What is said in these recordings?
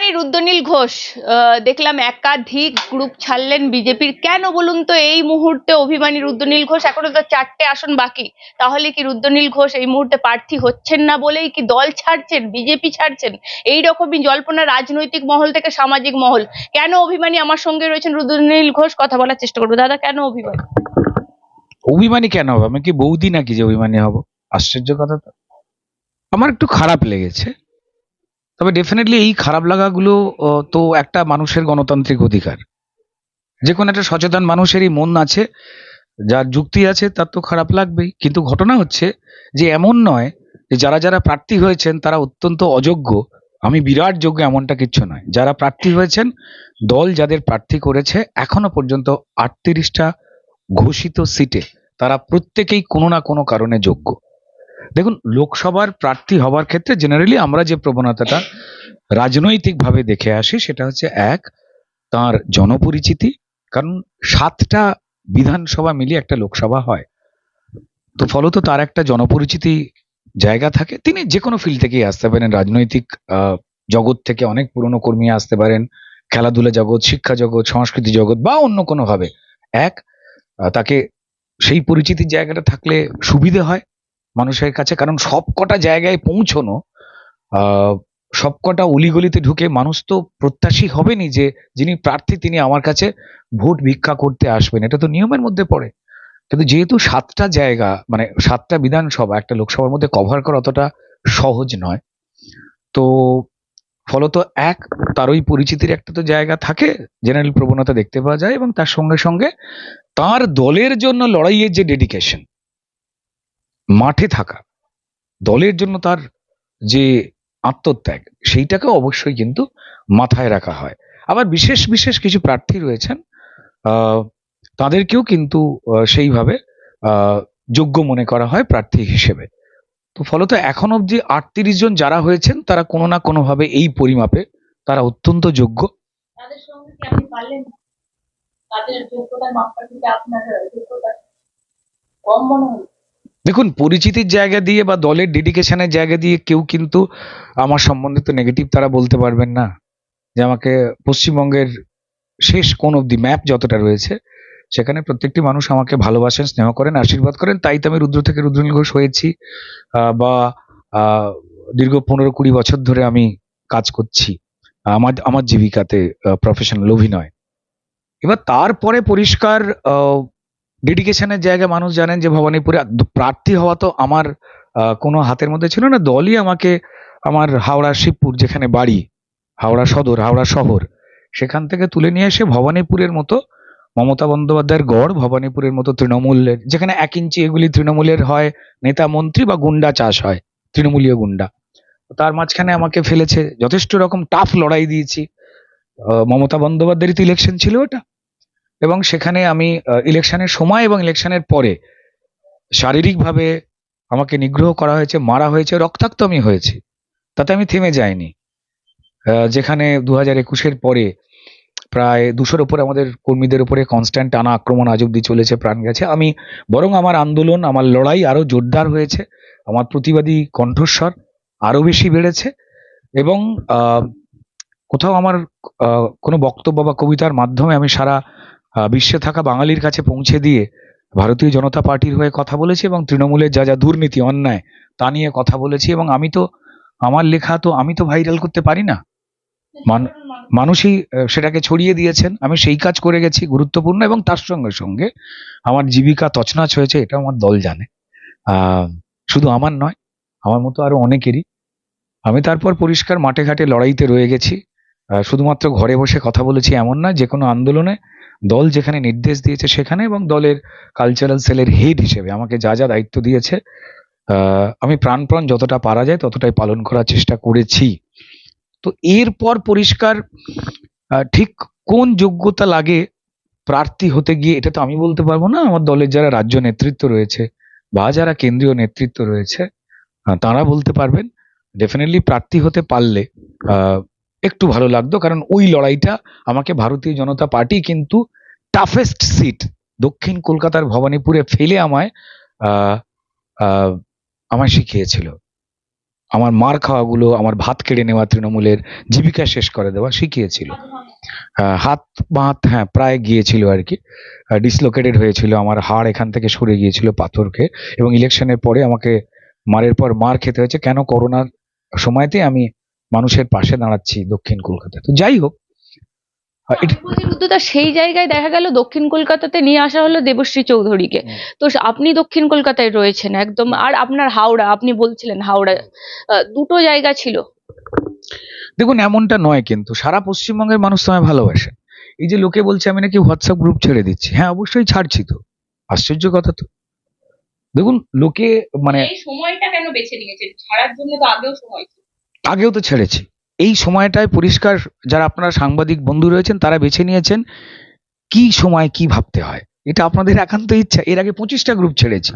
অভিমানী রুদ্রনীল ঘোষ দেখলাম একাধিক গ্রুপ ছাড়লেন বিজেপির। কেন বলুন তো এই মুহূর্তে অভিমানী রুদ্রনীল ঘোষ? এখনও তো চারটে আসন বাকি। তাহলে কি রুদ্রনীল ঘোষ এই মুহূর্তে প্রার্থী হচ্ছেন না বলেই কি দল ছাড়ছেন, বিজেপি ছাড়ছেন? এই রকমই জল্পনা রাজনৈতিক মহল থেকে সামাজিক মহল। কেন অভিমানী আমার সঙ্গে রয়েছেন রুদ্রনীল ঘোষ? কথা বলার চেষ্টা করব। দাদা, কেন অভিমানী? অভিমানী কেন হবে? আমি কি বৌদি নাকি যে অভিমানী হব? আশ্চর্য কথা তো। আমার একটু খারাপ লেগেছে। তবে ডেফিনেটলি এই খারাপ লাগাগুলো তো একটা মানুষের গণতান্ত্রিক অধিকার। যে কোনো একটা সচেতন মানুষেরই মন আছে, যার যুক্তি আছে, তার তো খারাপ লাগবেই। কিন্তু ঘটনা হচ্ছে যে এমন নয় যে যারা যারা প্রার্থী হয়েছেন, তারা অত্যন্ত অযোগ্য। আমি বিরাট যোগ্য এমনটা কিচ্ছু নয়। যারা প্রার্থী হয়েছেন, দল যাদের প্রার্থী করেছে, এখনও পর্যন্ত আটত্রিশটা ঘোষিত সিটে তারা প্রত্যেকেই কোনো না কোনো কারণে যোগ্য। দেখুন, লোকসভার প্রার্থী হওয়ার ক্ষেত্রে জেনারেলি আমরা যে প্রবণতাটা রাজনৈতিকভাবে দেখে আসি, সেটা হচ্ছে এক, তার জনপরিচিতি। কারণ সাতটা বিধানসভা মিলিয়ে একটা লোকসভা হয়। তো ফলত তার একটা জনপরিচিতি জায়গা থাকে। তিনি যে কোনো ফিল্ড থেকেই আসতে পারেন। রাজনৈতিক জগৎ থেকে অনেক পুরনো কর্মী আসতে পারেন। খেলাধুলা জগৎ, শিক্ষা জগৎ, সংস্কৃতি জগৎ বা অন্য কোনো ভাবে এক তাকে সেই পরিচিতির জায়গাটা থাকলে সুবিধে হয়। মানুষের কাছে, কারণ সবকটা জায়গায় পৌঁছনো সবকটা অলিগলিতে ঢুকে মানুষ তো প্রত্যাশী হবেনি যে যিনি প্রার্থী তিনি আমার কাছে ভোট ভিক্ষা করতে আসবেন। এটা তো নিয়মের মধ্যে পড়ে। কিন্তু যেহেতু সাতটা জায়গা মানে সাতটা বিধানসভা, একটা লোকসভার মধ্যে কভার করা অতটা সহজ নয়, তো ফলত এক তার ওই পরিচিতির একটা তো জায়গা থাকে, জেনারেল প্রবণতা দেখতে পাওয়া যায় এবং তার সঙ্গে সঙ্গে তার দলের জন্য লড়াইয়ের যে ডেডিকেশন মাঠে থাকা, দলের জন্য তার যে আত্মত্যাগ সেইটাকে অবশ্যই কিন্তু মাথায় রাখা হয়। আবার বিশেষ বিশেষ কিছু প্রার্থী রয়েছেন তাদেরকেও কিন্তু সেইভাবে যোগ্য মনে করা হয় প্রার্থী হিসেবে। তো ফলত এখন অবধি আটত্রিশ জন যারা হয়েছেন, তারা কোনো না কোনোভাবে এই পরিমাপে তারা অত্যন্ত যোগ্য। তাদের সঙ্গে কি আপনি পারলেন? তাদের যোগ্যতার মাপকাঠিতে আপনার যোগ্যতা? কম মনে হলো দেখুন, পরিচিতির জায়গা দিয়ে বা দলের ডেডিকেশনের জায়গা দিয়ে কেউ কিন্তু আমার সম্বন্ধে তো নেগেটিভ তারা বলতে পারবেন না। যে আমাকে পশ্চিমবঙ্গের শেষ কোন অবধি ম্যাপ যতটা রয়েছে, সেখানে প্রত্যেকটি মানুষ আমাকে ভালোবাসেন, স্নেহ করেন, আশীর্বাদ করেন। তাই তো আমি রুদ্র থেকে রুদ্রনীল ঘোষ হয়েছি বা দীর্ঘ পনেরো কুড়ি বছর ধরে আমি কাজ করছি, আমার আমার জীবিকাতে প্রফেশনাল অভিনয়। এবার তারপরে পরিষ্কার ডেডিকেশনের জায়গায় মানুষ জানেন যে ভবানীপুরে প্রার্থী হওয়া তো আমার কোনো হাতের মধ্যে ছিল না। দলই আমাকে আমার হাওড়া শিবপুর যেখানে বাড়ি, হাওড়া সদর, হাওড়া শহর, সেখান থেকে তুলে নিয়ে এসে ভবানীপুরের মতো মমতা বন্দ্যোপাধ্যায়ের গড়, ভবানীপুরের মতো তৃণমূলের, যেখানে এক ইঞ্চি এগুলি তৃণমূলের হয়, নেতা মন্ত্রী বা গুন্ডা চাষ হয়, তৃণমূলীয় গুন্ডা। তার মাঝখানে আমাকে ফেলেছে, যথেষ্ট রকম টাফ লড়াই দিয়েছি। মমতা বন্দ্যোপাধ্যায়েরই তো ইলেকশন ছিল ওটা। এবং সেখানে আমি ইলেকশনের সময় এবং ইলেকশনের পরে শারীরিকভাবে আমাকে নিগ্রহ করা হয়েছে, মারা হয়েছে, রক্তাক্ত আমি হয়েছি। তাতে আমি থেমে যাইনি। যেখানে দু হাজার একুশের পরে প্রায় দুশোর উপরে আমাদের কর্মীদের উপরে কনস্ট্যান্ট টানা আক্রমণ আজ অব্দি চলেছে, প্রাণ গেছে। আমি বরং আমার আন্দোলন, আমার লড়াই আরও জোরদার হয়েছে। আমার প্রতিবাদী কণ্ঠস্বর আরও বেশি বেড়েছে এবং কোথাও আমার কোনো বক্তব্য বা কবিতার মাধ্যমে আমি সারা বিশ্বে থাকা বাঙালির কাছে পৌঁছে দিয়ে ভারতীয় জনতা পার্টির হয়ে কথা বলেছি এবং তৃণমূলের যা যা দুর্নীতি, অন্যায়, তা নিয়ে কথা বলেছি এবং আমি তো, আমার লেখা তো আমি তো ভাইরাল করতে পারি না। মানুষই সেটাকে ছড়িয়ে দিয়েছেন। আমি সেই কাজ করে গেছি, গুরুত্বপূর্ণ এবং তার সঙ্গে সঙ্গে আমার জীবিকা তছনছ হয়েছে এটা আমার দল জানে। শুধু আমার নয়, আমার মতো আরও অনেকেরই। আমি তারপর পরিষ্কার মাঠে ঘাটে লড়াইতে রয়ে গেছি। শুধুমাত্র ঘরে বসে কথা বলেছি এমন না যে কোনো আন্দোলনে দল যেখানে নির্দেশ দিয়েছে সেখানে এবং দলের কালচারাল সেলের হেড হিসেবে আমাকে যা যা দায়িত্ব দিয়েছে আমি প্রাণপ্রাণ যতটা পারা যায় ততটাই পালন করার চেষ্টা করেছি। তো এরপর পরিষ্কার ঠিক কোন যোগ্যতা লাগে প্রার্থী হতে গিয়ে এটা তো আমি বলতে পারব না, আমার দলের যারা রাজ্য নেতৃত্ব রয়েছে বা যারা কেন্দ্রীয় নেতৃত্ব রয়েছে তারা বলতে পারবেন ডেফিনেটলি প্রার্থী হতে পারলে একটু ভালো লাগতো, কারণ ওই লড়াইটা আমাকে ভারতীয় জনতা পার্টি কিন্তু টাফেস্ট সিট দক্ষিণ কলকাতার ভবানীপুরে ফেলে আমায় আমায় শিখিয়েছিল। আমার মার খাওয়াগুলো, আমার ভাত কেড়ে নেওয়া তৃণমূলের জীবিকা শেষ করে দেওয়া শিখিয়েছিল। হাত বাত হ্যাঁ প্রায় গিয়েছিল আর কি। ডিসলোকেটেড হয়েছিল, আমার হাড় এখান থেকে সরে গিয়েছিল পাথরকে এবং ইলেকশনের পরে আমাকে মারের পর মার খেতে হয়েছে। কেন করোনার সময়তে আমি মানুষের পাশে দাঁড়াচ্ছি দক্ষিণ কলকাতায়। তো যাই হোক রুদ্রদা সেই জায়গায় দেখা গেল দক্ষিণ কলকাতাতে নিয়ে আসা হলো দেবশ্রী চৌধুরীকে। তো আপনি দক্ষিণ কলকাতায় রয়েছেন একদম আর আপনার হাওড়া আপনি বলছিলেন হাওড়া দুটো জায়গা ছিল। দেখুন এমনটা নয় কিন্তু সারা পশ্চিমবঙ্গের মানুষ তোমায় ভালোবাসে। এই যে লোকে বলছে আমি নাকি হোয়াটসঅ্যাপ গ্রুপ ছেড়ে দিচ্ছি। হ্যাঁ অবশ্যই ছাড়ছি তো আশ্চর্য কথা তো। দেখুন লোকে মানে সময়টা কেন বেছে নিয়েছে ছাড়ার জন্য তো আগেও সময় ছিল। আগেও তো ছেড়েছি। এই সময়টায় পরিষ্কার যারা আপনারা সাংবাদিক বন্ধু রয়েছেন, তারা বেছে নিয়েছেন কি সময় কি ভাবতে হয়। এটা আপনাদের একান্ত ইচ্ছা। এর আগে পঁচিশটা গ্রুপ ছেড়েছি।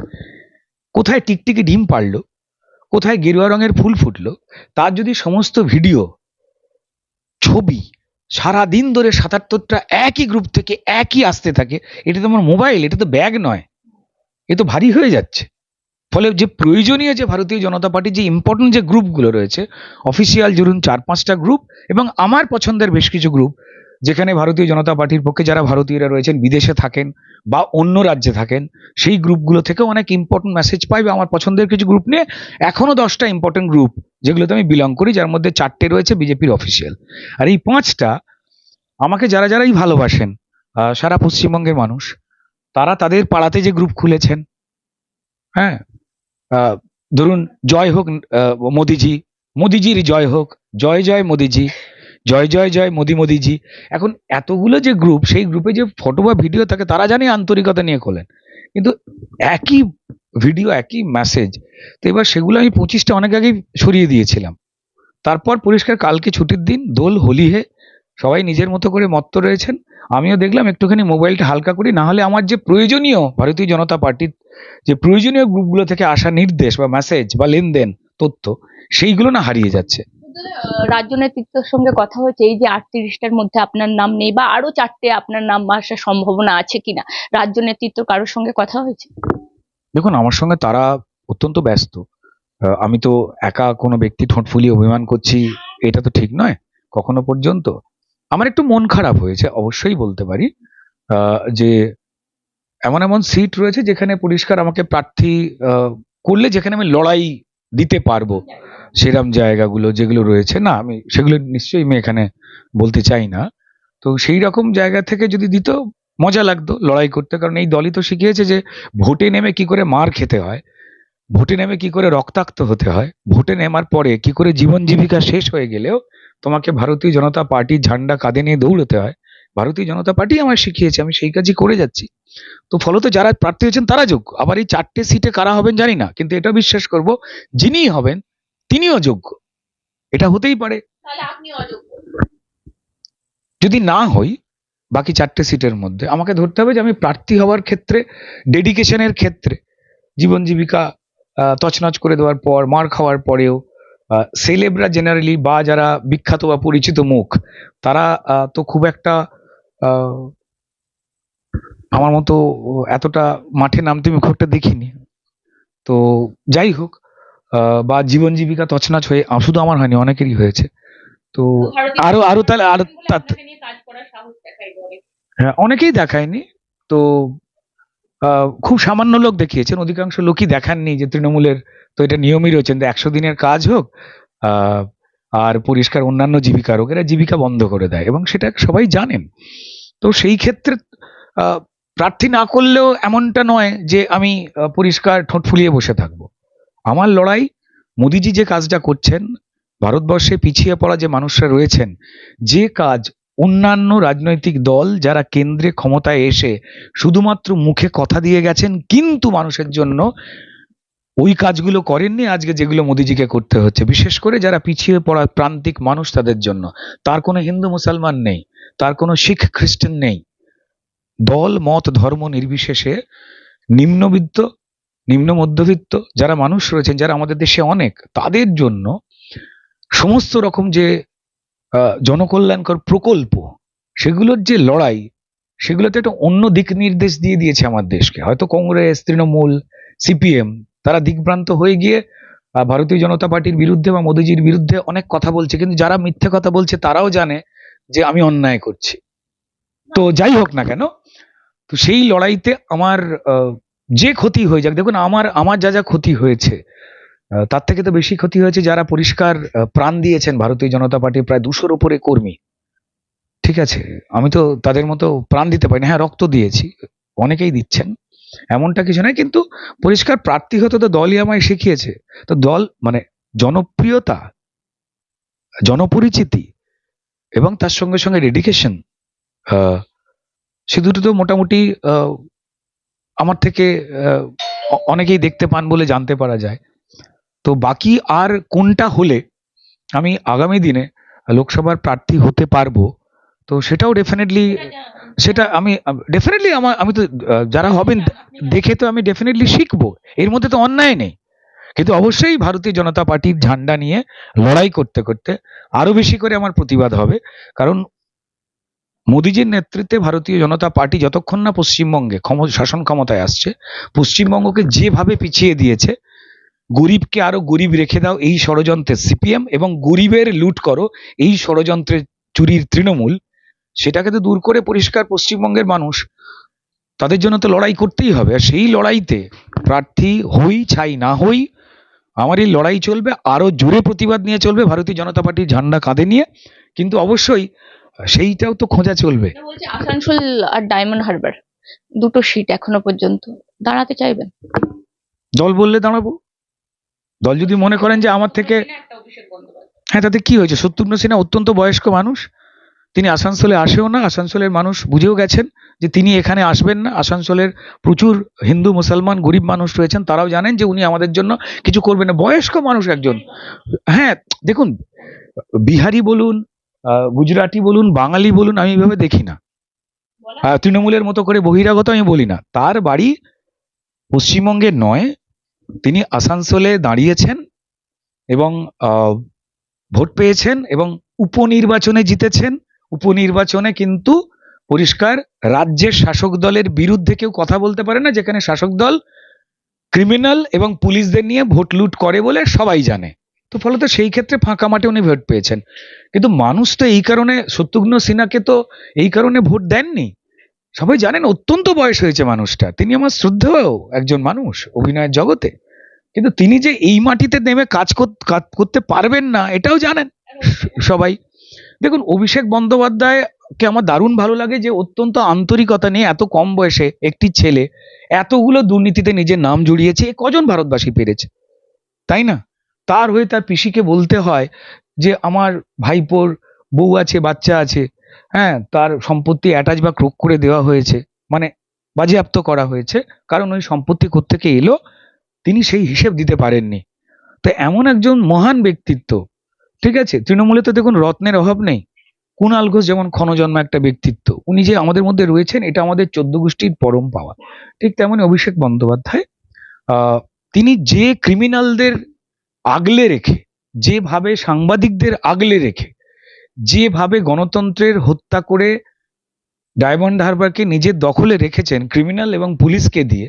কোথায় টিকটিকি ডিম পারল কোথায় গেরুয়া রঙের ফুল ফুটলো, তার যদি সমস্ত ভিডিও, ছবি সারা দিন ধরে সাতাত্তরটা একই গ্রুপ থেকে একই আসতে থাকে, এটা তো আমার মোবাইল এটা তো ব্যাগ নয়। এ তো ভারী হয়ে যাচ্ছে। ফলে যে প্রয়োজনীয় যে ভারতীয় জনতা পার্টির যে ইম্পর্টেন্ট যে গ্রুপগুলো রয়েছে অফিসিয়াল ধরুন চার পাঁচটা গ্রুপ এবং আমার পছন্দের বেশ কিছু গ্রুপ যেখানে ভারতীয় জনতা পার্টির পক্ষে যারা ভারতীয়রা রয়েছেন, বিদেশে থাকেন বা অন্য রাজ্যে থাকেন, সেই গ্রুপগুলো থেকেও অনেক ইম্পর্টেন্ট মেসেজ পাই বা আমার পছন্দের কিছু গ্রুপ নিয়ে এখনও দশটা ইম্পর্টেন্ট গ্রুপ যেগুলোতে আমি বিলং করি, যার মধ্যে চারটে রয়েছে বিজেপির অফিসিয়াল আর এই পাঁচটা আমাকে যারা যারাই ভালোবাসেন সারা পশ্চিমবঙ্গের মানুষ, তারা তাদের পাড়াতে যে গ্রুপ খুলেছেন হ্যাঁ ধরুন, জয় হোক মোদিজি, মোদিজির জয় হোক, জয় জয় মোদিজি, জয় জয় জয় মোদি, মোদিজি। এখন এতগুলো যে গ্রুপ সেই গ্রুপে যে ফটো বা ভিডিও থাকে, তারা জানে আন্তরিকতা নিয়ে খোলেন। কিন্তু একই ভিডিও একই মেসেজ তো এবার সেগুলো আমি পঁচিশটা অনেক আগেই সরিয়ে দিয়েছিলাম। তারপর পরিষ্কার, কালকে ছুটির দিন, দোল, হোলি হে, সবাই নিজের মতো করে মত্ত রয়েছেন। আমিও দেখলাম, একটুখানি মোবাইলটা হালকা করি, না হলে আমার যে প্রয়োজনীয় ভারতীয় জনতা পার্টির যে প্রয়োজনীয় গ্রুপগুলো থেকে আসা নির্দেশ বা মেসেজ বা লেনদেন তথ্য সেইগুলো না হারিয়ে যাচ্ছে। রাজ্য নেতৃত্বের সঙ্গে কথা হয়েছে এই যে আটত্রিশটার মধ্যে আপনার নাম নেই বা আরও চারটে আপনার নাম আসার সম্ভাবনা আছে কিনা? রাজ্য নেতৃত্ব কারোর সঙ্গে কথা হয়েছে? দেখুন আমার সঙ্গে তারা অত্যন্ত ব্যস্ত। আমি তো একা কোনো ব্যক্তি ঠোঁট ফুলিয়ে অভিমান করছি এটা তো ঠিক নয় কখনো পর্যন্ত। আমার একটু মন খারাপ হয়েছে অবশ্যই বলতে পারি। আহ, যে এমন এমন সিট রয়েছে যেখানে পরিষ্কার আমাকে প্রার্থী করলে যেখানে আমি লড়াই দিতে পারব। সেরম জায়গাগুলো যেগুলো রয়েছে, না, আমি সেগুলো নিশ্চয়ই আমি এখানে বলতে চাই না। তো সেই রকম জায়গা থেকে যদি দিত, মজা লাগতো লড়াই করতে। কারণ এই দলই তো শিখিয়েছে যে ভোটে নেমে কি করে মার খেতে হয়, ভোটে নেমে কি করে রক্তাক্ত হতে হয়, ভোটে নেমার পরে কি করে জীবন জীবিকা শেষ হয়ে গেলেও তোমাকে ভারতীয় জনতা পার্টির ঝান্ডা কাঁধে নিয়ে দৌড়তে হয়। ভারতীয় জনতা পার্টি আমার শিখিয়েছে, আমি সেই কাজই করে যাচ্ছি। তো ফলত যারা প্রার্থী হয়েছেন তারা যোগ্য। আবার এই চারটে সিটে কারা হবেন জানি না কিন্তু এটা বিশ্বাস করব যিনিই হবেন তিনিও যোগ্য। এটা হতেই পারে। যদি না হই বাকি চারটে সিটের মধ্যে আমাকে ধরতে হবে যে আমি প্রার্থী হওয়ার ক্ষেত্রে ডেডিকেশনের ক্ষেত্রে জীবন জীবিকা তছনছ করে দেওয়ার পর মার খাওয়ার পরেও সেলেবরা জেনারেলি বা যারা বিখ্যাত বা পরিচিত মুখ তারা আহ, তো খুব একটা আহ, আমার মতো এতটা মাঠে নামতে আমি খুব একটা দেখিনি। তো যাই হোক বা জীবন জীবিকা তছনছ হয়ে শুধু আমার হয়নি অনেকেরই হয়েছে। তো আরও আরও তাহলে আরও হ্যাঁ অনেকেই দেখায়নি। তো আহ, খুব সামান্য লোক দেখিয়েছেন অধিকাংশ লোকই দেখাননি যে তৃণমূলের তো এটা নিয়মই রয়েছেন যে একশো দিনের কাজ হোক আহ, আর পরিষ্কার অন্যান্য জীবিকা হোক এরা জীবিকা বন্ধ করে দেয় এবং সেটা সবাই জানেন। তো সেই ক্ষেত্রে আহ, প্রার্থী না করলেও এমনটা নয় যে আমি পরিষ্কার ঠোঁট ফুলিয়ে বসে থাকব। আমার লড়াই মোদিজি যে কাজটা করছেন, ভারতবর্ষে পিছিয়ে পড়া যে মানুষরা রয়েছেন, যে কাজ অন্যান্য রাজনৈতিক দল যারা কেন্দ্রে ক্ষমতায় এসে শুধুমাত্র মুখে কথা দিয়ে গেছেন, কিন্তু মানুষের জন্য ওই কাজগুলো করেননি আজকে যেগুলো মোদিজিকে করতে হচ্ছে। বিশেষ করে যারা পিছিয়ে পড়া প্রান্তিক মানুষ তাদের জন্য। তার কোনো হিন্দু মুসলমান নেই, তার কোনো শিখ খ্রিস্টান নেই। দল, মত, ধর্ম নির্বিশেষে নিম্নবিত্ত, নিম্ন মধ্যবিত্ত যারা মানুষ রয়েছেন, যারা আমাদের দেশে অনেক, তাদের জন্য সমস্ত রকম যে জনকল্যাণকর প্রকল্প, সেগুলোর যে লড়াই, সেগুলোতে একটা অন্য দিক নির্দেশ দিয়ে দিয়েছে আমার দেশকে। হয়তো কংগ্রেস, তৃণমূল, সিপিএম, তারা দিকভ্রান্ত হয়ে গিয়ে ভারতীয় জনতা পার্টির বিরুদ্ধে বা মোদিজির বিরুদ্ধে অনেক কথা বলছে, কিন্তু যারা মিথ্যে কথা বলছে তারাও জানে যে আমি অন্যায় করছি। তো যাই হোক না কেন, তো সেই লড়াইতে আমার যে ক্ষতি হয়ে যাক, দেখুন আমার আমার যা যা ক্ষতি হয়েছে তার থেকে তো বেশি ক্ষতি হয়েছে যারা পরিষ্কার প্রাণ দিয়েছেন ভারতীয় জনতা পার্টির প্রায় দুশোর উপরে কর্মী। ঠিক আছে, আমি তো তাদের মতো প্রাণ দিতে পারি না হ্যাঁ রক্ত দিয়েছি, অনেকেই দিচ্ছেন, এমনটা কিছু নয়, কিন্তু পরিষ্কার প্রার্থী হতে তো দলই আমায় শিখিয়েছে। তো দল মানে জনপ্রিয়তা, জনপরিচিতি এবং তার সঙ্গে সঙ্গে ডেডিকেশন সে দুটো তো মোটামুটি আমার থেকে অনেকেই দেখতে পান বলে জানতে পারা যায়। তো বাকি আর কোনটা হলে আমি আগামী দিনে লোকসভার প্রার্থী হতে পারব, তো সেটাও ডেফিনেটলি সেটা আমি ডেফিনেটলি আমার, আমি তো যারা হবেন, দেখে তো আমি ডেফিনেটলি শিখব। এর মধ্যে তো অন্যায় নেই। কিন্তু অবশ্যই ভারতীয় জনতা পার্টির ঝান্ডা নিয়ে লড়াই করতে করতে আরও বেশি করে আমার প্রতিবাদ হবে। কারণ মোদিজির নেতৃত্বে ভারতীয় জনতা পার্টি যতক্ষণ না পশ্চিমবঙ্গে শাসন ক্ষমতায় আসছে, পশ্চিমবঙ্গকে যেভাবে পিছিয়ে দিয়েছে, গরিবকে আরও গরিব রেখে দাও এই ষড়যন্ত্রের সিপিএম এবং গরিবের লুট করো এই ষড়যন্ত্রের চুরির তৃণমূল, সেটাকে তো দূর করে পরিষ্কার পশ্চিমবঙ্গের মানুষ, তাদের জন্য তো লড়াই করতেই হবে। আর সেই লড়াইতে প্রার্থী হই ছাই না হই, আমার এই লড়াই চলবে, আরও জোরে প্রতিবাদ নিয়ে চলবে ভারতীয় জনতা পার্টির ঝান্ডা কাঁধে নিয়ে। কিন্তু অবশ্যই সেইটাও তো খোঁজা চলবে। বলছি আসানসোল আর ডায়মন্ড হারবার দুটো সিট এখনও পর্যন্ত। দাঁড়াতে চাইবেন? দল বললে দাঁড়াবো। দল যদি মনে করেন যে আমার থেকে হ্যাঁ তাতে কি হয়েছে? শত্রুঘ্ন সিনহা অত্যন্ত বয়স্ক মানুষ। তিনি আসানসোলে আসেও না আসানসোলের মানুষ বুঝেও গেছেন যে তিনি এখানে আসবেন না। আসানসোলের প্রচুর হিন্দু মুসলমান গরিব মানুষ রয়েছেন। তারাও জানেন যে উনি আমাদের জন্য কিছু করবেন না। বয়স্ক মানুষ একজন। হ্যাঁ দেখুন বিহারি বলুন গুজরাটি বলুন বাঙালি বলুন আমি এভাবে দেখি না। তৃণমূলের মতো করে বহিরাগত আমি বলি না। তার বাড়ি পশ্চিমবঙ্গে নয় তিনি আসানসোলে দাঁড়িয়েছেন এবং আহ, ভোট পেয়েছেন এবং উপনির্বাচনে জিতেছেন। উপনির্বাচনে কিন্তু পরিষ্কার রাজ্যের শাসক দলের বিরুদ্ধে কেউ কথা বলতে পারে না যেখানে শাসক দল ক্রিমিনাল এবং পুলিশদের নিয়ে ভোট লুট করে বলে সবাই জানে। তো ফলত সেই ক্ষেত্রে ফাঁকা মাঠে উনি ভোট পেয়েছেন। কিন্তু মানুষ তো এই কারণে শত্রুঘ্ন সিনহাকে তো এই কারণে ভোট দেননি। সবাই জানেন অত্যন্ত বয়স হয়েছে মানুষটা। তিনি আমার শ্রদ্ধেয় একজন মানুষ অভিনয়ের জগতে। কিন্তু তিনি যে এই মাটিতে নেমে কাজ করতে পারবেন না, এটাও জানেন সবাই। দেখুন, অভিষেক বন্দ্যোপাধ্যায় কে আমার দারুণ ভালো লাগে যে অত্যন্ত আন্তরিকতা নিয়ে এত কম বয়সে একটি ছেলে এতগুলো দুর্নীতিতে নিজের নাম জড়িয়েছে কজন ভারতবাসী পেরেছে? তাই না? তার হয়ে তার পিসিকে বলতে হয় যে, আমার ভাইপোর বউ আছে, বাচ্চা আছে হ্যাঁ তার সম্পত্তি অ্যাটাচ বা ক্রোক করে দেওয়া হয়েছে। মানে বাজেয়াপ্ত করা হয়েছে, কারণ ওই সম্পত্তি কোত্থেকে এলো? তিনি সেই হিসেব দিতে পারেননি। তো এমন একজন মহান ব্যক্তিত্ব, ঠিক আছে? তৃণমূলে তো দেখুন রত্নের অভাব নেই। কুণাল ঘোষ যেমন ক্ষণজন্ম একটা ব্যক্তিত্ব, উনি যে আমাদের মধ্যে রয়েছেন, এটা আমাদের চোদ্দ গোষ্ঠীর পরম পাওয়া। ঠিক তেমনি অভিষেক বন্দ্যোপাধ্যায় তিনি যে ক্রিমিনালদের আগলে রেখে, যেভাবে সাংবাদিকদের আগলে রেখে, যেভাবে গণতন্ত্রের হত্যা করে ডায়মন্ড হারবারকে নিজের দখলে রেখেছেন ক্রিমিনাল এবং পুলিশকে দিয়ে,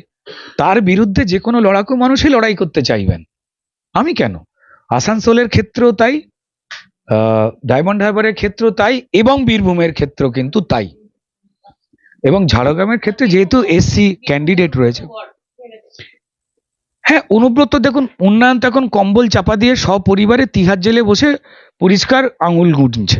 তার বিরুদ্ধে যে কোনো লড়াকু মানুষই লড়াই করতে চাইবেন। আমি কেন? আসানসোলের ক্ষেত্রেও তাই ডায়মন্ড হারবারের ক্ষেত্রেও তাই এবং বীরভূমের ক্ষেত্র কিন্তু তাই। এবং ঝাড়গ্রামের ক্ষেত্রে যেহেতু এসসি ক্যান্ডিডেট রয়েছে। হ্যাঁ অনুব্রত দেখুন উন্নয়ন তো এখন কম্বল চাপা দিয়ে সপরিবারে তিহার জেলে বসে পরিষ্কার আঙুল করেছে।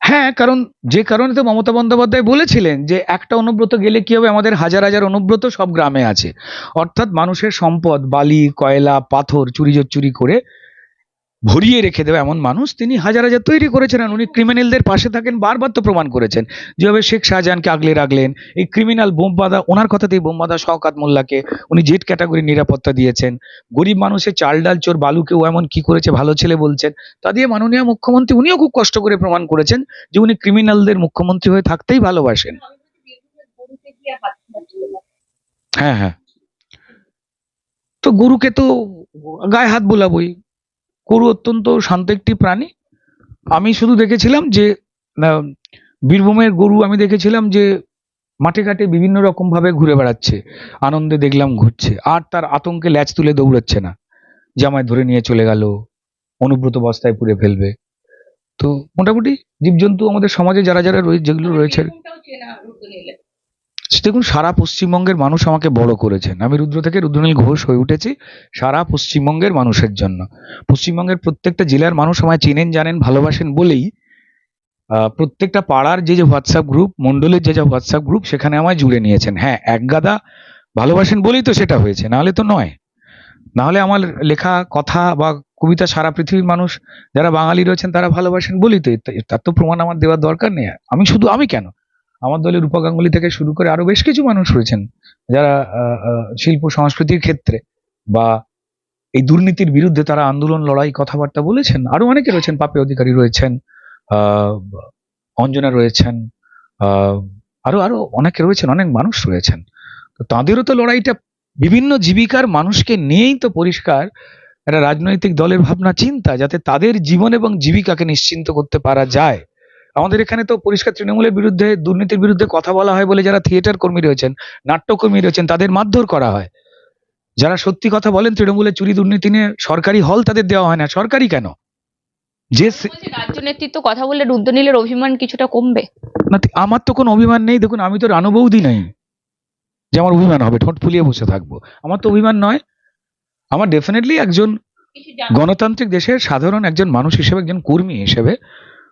হ্যাঁ কারণ যে কারণে তো মমতা বন্দ্যোপাধ্যায় বলেছিলেন যে একটা অনুব্রত গেলে কি হবে? আমাদের হাজার হাজার অনুব্রত সব গ্রামে আছে। অর্থাৎ মানুষের সম্পদ বালি কয়লা পাথর চুরি চুরি করে ভরিয়ে রেখে দেবে এমন মানুষ তিনি হাজার হাজার তৈরি করেছিলেন উনি ক্রিমিনালদের পাশে থাকেন, বারবার তো প্রমাণ করেছেন। যেভাবে শেখ শাহজাহানকে আগলে রাখলেন, এই ক্রিমিনাল বোমবাদা, ওনার কথাতেই বোমবাদা শওকাত মোল্লাকে উনি জেট ক্যাটাগরির নিরাপত্তা দিয়েছেন। গরিব মানুষের চাল ডাল চোর বালুকেও এমন কি করেছে ভালো ছেলে বলছেন, তা দিয়ে মাননীয় মুখ্যমন্ত্রী উনিও খুব কষ্ট করে প্রমাণ করেছেন যে উনি ক্রিমিনালদের মুখ্যমন্ত্রী হয়ে থাকতেই ভালোবাসেন। হ্যাঁ হ্যাঁ। তো গরুকে তো গায়ে হাত বোলাবই। গরু অত্যন্ত শান্ত একটি প্রাণী। আমি শুধু দেখেছিলাম যে বীরভূমের গরু আমি দেখেছিলাম যে, মাঠে ঘাটে বিভিন্ন রকম ভাবে ঘুরে বেড়াচ্ছে, আনন্দে দেখলাম ঘুরছে, আর তার আতঙ্কে ল্যাচ তুলে দৌড়াচ্ছে না। জামায় ধরে নিয়ে চলে গেল, অনুব্রত বস্তায় পুড়ে ফেলবে। তো মোটামুটি জীবজন্তু আমাদের সমাজে যারা যারা রয়েছে যেগুলো রয়েছে দেখুন, সারা পশ্চিমবঙ্গের মানুষ আমাকে বড় করেছেন। আমি রুদ্র থেকে রুদ্রনীল ঘোষ হয়ে উঠেছি সারা পশ্চিমবঙ্গের মানুষের জন্য। পশ্চিমবঙ্গের প্রত্যেকটা জেলার মানুষ আমায় চেনেন, জানেন, ভালোবাসেন বলেই প্রত্যেকটা পাড়ার যে যে হোয়াটসঅ্যাপ গ্রুপ মন্ডলের যে যে হোয়াটসঅ্যাপ গ্রুপ সেখানে আমায় জুড়ে নিয়েছেন। হ্যাঁ এক গাদা ভালোবাসেন বলেই তো সেটা হয়েছে, নাহলে তো নয়। নাহলে আমার লেখা, কথা বা কবিতা সারা পৃথিবীর মানুষ, যারা বাঙালি রয়েছেন, তারা ভালোবাসেন বলেই তো তার তো প্রমাণ আমার দেওয়ার দরকার নেই। আমি শুধু, আমি কেন? আমার দলের রূপা গাঙ্গুলি থেকে শুরু করে আরও বেশ কিছু মানুষ রয়েছেন। যারা শিল্প সংস্কৃতির ক্ষেত্রে বা এই দুর্নীতির বিরুদ্ধে তারা আন্দোলন, লড়াই, কথাবার্তা বলেছেন। আরও অনেকে রয়েছেন পাপে অধিকারী রয়েছেন অঞ্জনা রয়েছেন আরও আরও অনেকে রয়েছেন, অনেক মানুষ রয়েছেন। তো তাঁদেরও তো লড়াইটা বিভিন্ন জীবিকার মানুষকে নিয়েই তো পরিষ্কার একটা রাজনৈতিক দলের ভাবনা, চিন্তা, যাতে তাদের জীবন এবং জীবিকাকে নিশ্চিন্ত করতে পারা যায়। আমাদের এখানে তো পরিষ্কার তৃণমূলের বিরুদ্ধে দুর্নীতির বিরুদ্ধে কথা বলা হয় বলে যারা থিয়েটার কর্মী রয়েছেন নাট্যকর্মী রয়েছেন তাদের মারধর করা হয়। যারা সত্যি কথা বলেন তৃণমূলের চুরি দুর্নীতি নিয়ে সরকারি হল তাদের দেওয়া হয় না। সরকারি কেন? যে রাজ্য নেতৃত্ব কথা বললে রুদ্রনীলের অভিমান কিছুটা কমবে? না আমার তো কোনো অভিমান নেই। দেখুন আমি তো রানুবৌদি নাই যে আমার অভিমান হবে। ঠোঁট ফুলিয়ে বসে থাকব। আমার তো অভিমান নয়। আমার ডেফিনেটলি একজন গণতান্ত্রিক দেশের সাধারণ একজন মানুষ হিসেবে একজন কর্মী হিসেবে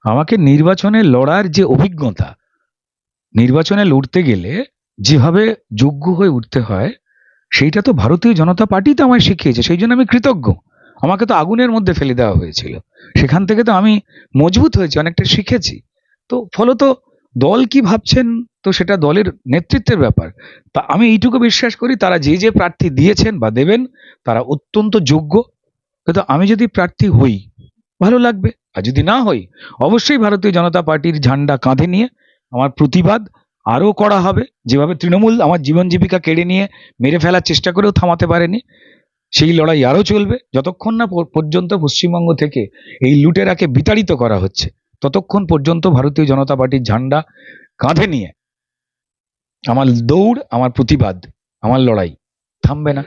আমাকে নির্বাচনে লড়ার যে অভিজ্ঞতা, নির্বাচনে লড়তে গেলে যেভাবে যোগ্য হয়ে উঠতে হয়, সেইটা তো ভারতীয় জনতা পার্টি তো আমায় শিখিয়েছে, সেই জন্য আমি কৃতজ্ঞ। আমাকে তো আগুনের মধ্যে ফেলে দেওয়া হয়েছিল। সেখান থেকে তো আমি মজবুত হয়েছি, অনেকটা শিখেছি। তো ফলত দল কি ভাবছেন, তো সেটা দলের নেতৃত্বের ব্যাপার। তা আমি এইটুকু বিশ্বাস করি, তারা যে যে প্রার্থী দিয়েছেন বা দেবেন, তারা অত্যন্ত যোগ্য। কিন্তু আমি যদি প্রার্থী হই ভালো লাগবে। আর যদি না হই অবশ্যই ভারতীয় জনতা পার্টির ঝান্ডা কাঁধে নিয়ে আমার প্রতিবাদ আরও করা হবে। যেভাবে তৃণমূল আমার জীবন জীবিকা কেড়ে নিয়ে মেরে ফেলার চেষ্টা করেও থামাতে পারেনি, সেই লড়াই আরও চলবে। যতক্ষণ না পর্যন্ত পশ্চিমবঙ্গ থেকে এই লুটেরাকে বিতাড়িত করা হচ্ছে, ততক্ষণ পর্যন্ত ভারতীয় জনতা পার্টির ঝান্ডা কাঁধে নিয়ে আমার দৌড়, আমার প্রতিবাদ, আমার লড়াই থামবে না।